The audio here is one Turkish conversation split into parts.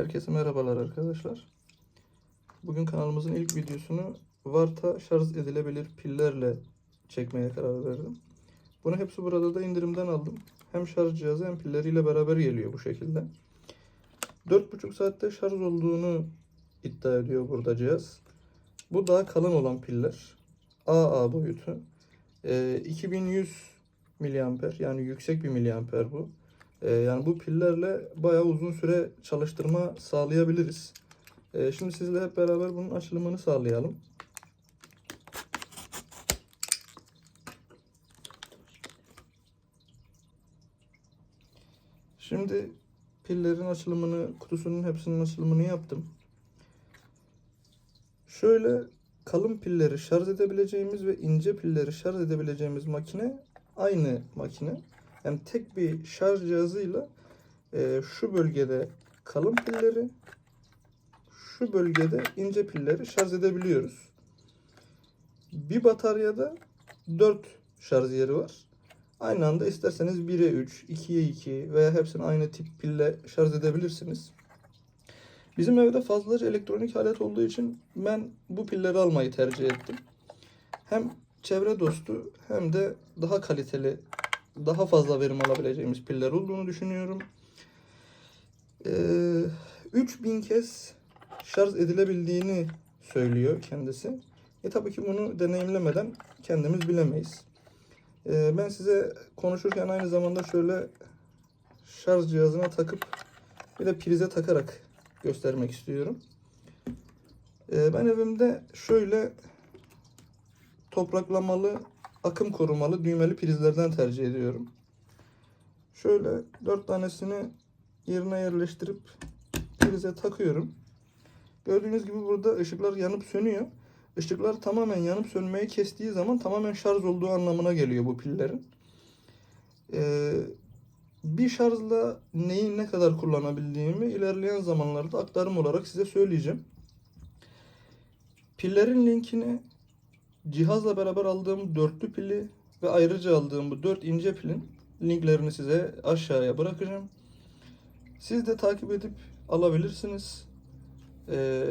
Herkese merhabalar arkadaşlar. Bugün kanalımızın ilk videosunu Varta şarj edilebilir pillerle çekmeye karar verdim. Bunu hepsi burada da indirimden aldım. Hem şarj cihazı hem pilleriyle beraber geliyor bu şekilde. 4,5 saatte şarj olduğunu iddia ediyor burada cihaz. Bu daha kalın olan piller. AA boyutu. Ee, 2100 miliamper yani yüksek bir miliamper bu. Ee, yani bu pillerle bayağı uzun süre çalıştırma sağlayabiliriz. Ee, şimdi sizle hep beraber bunun açılımını sağlayalım. Şimdi pillerin açılımını, kutusunun hepsinin açılımını yaptım. Şöyle kalın pilleri şarj edebileceğimiz ve ince pilleri şarj edebileceğimiz makine aynı makine. Yani tek bir şarj cihazıyla e, şu bölgede kalın pilleri, şu bölgede ince pilleri şarj edebiliyoruz. Bir bataryada 4 şarj yeri var. Aynı anda isterseniz 1'e 3, 2'ye 2 veya hepsini aynı tip pille şarj edebilirsiniz. Bizim evde fazlaca elektronik alet olduğu için ben bu pilleri almayı tercih ettim. Hem çevre dostu hem de daha kaliteli, daha fazla verim alabileceğimiz piller olduğunu düşünüyorum. Ee, 3000 kez şarj edilebildiğini söylüyor kendisi. E tabii ki bunu deneyimlemeden kendimiz bilemeyiz. Ee, ben size konuşurken aynı zamanda şöyle şarj cihazına takıp bir de prize takarak göstermek istiyorum. Ee, ben evimde şöyle topraklamalı, akım korumalı düğmeli prizlerden tercih ediyorum. Şöyle dört tanesini yerine yerleştirip prize takıyorum. Gördüğünüz gibi burada ışıklar yanıp sönüyor. Işıklar tamamen yanıp sönmeyi kestiği zaman tamamen şarj olduğu anlamına geliyor bu pillerin. Ee, bir şarjla neyi ne kadar kullanabildiğimi ilerleyen zamanlarda aktarım olarak size söyleyeceğim. Pillerin linkini cihazla beraber aldığım dörtlü pili ve ayrıca aldığım bu dört ince pilin linklerini size aşağıya bırakacağım. Siz de takip edip alabilirsiniz. Ee,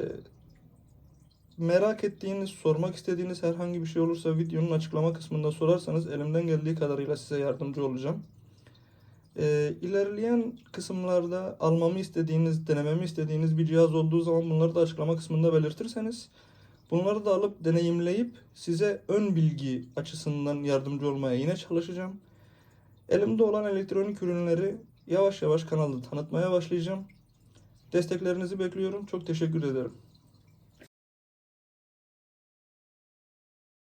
merak ettiğiniz, sormak istediğiniz herhangi bir şey olursa videonun açıklama kısmında sorarsanız elimden geldiği kadarıyla size yardımcı olacağım. Ee, ilerleyen kısımlarda almamı istediğiniz, denememi istediğiniz bir cihaz olduğu zaman bunları da açıklama kısmında belirtirseniz bunları da alıp deneyimleyip size ön bilgi açısından yardımcı olmaya yine çalışacağım. Elimde olan elektronik ürünleri yavaş yavaş kanalda tanıtmaya başlayacağım. Desteklerinizi bekliyorum. Çok teşekkür ederim.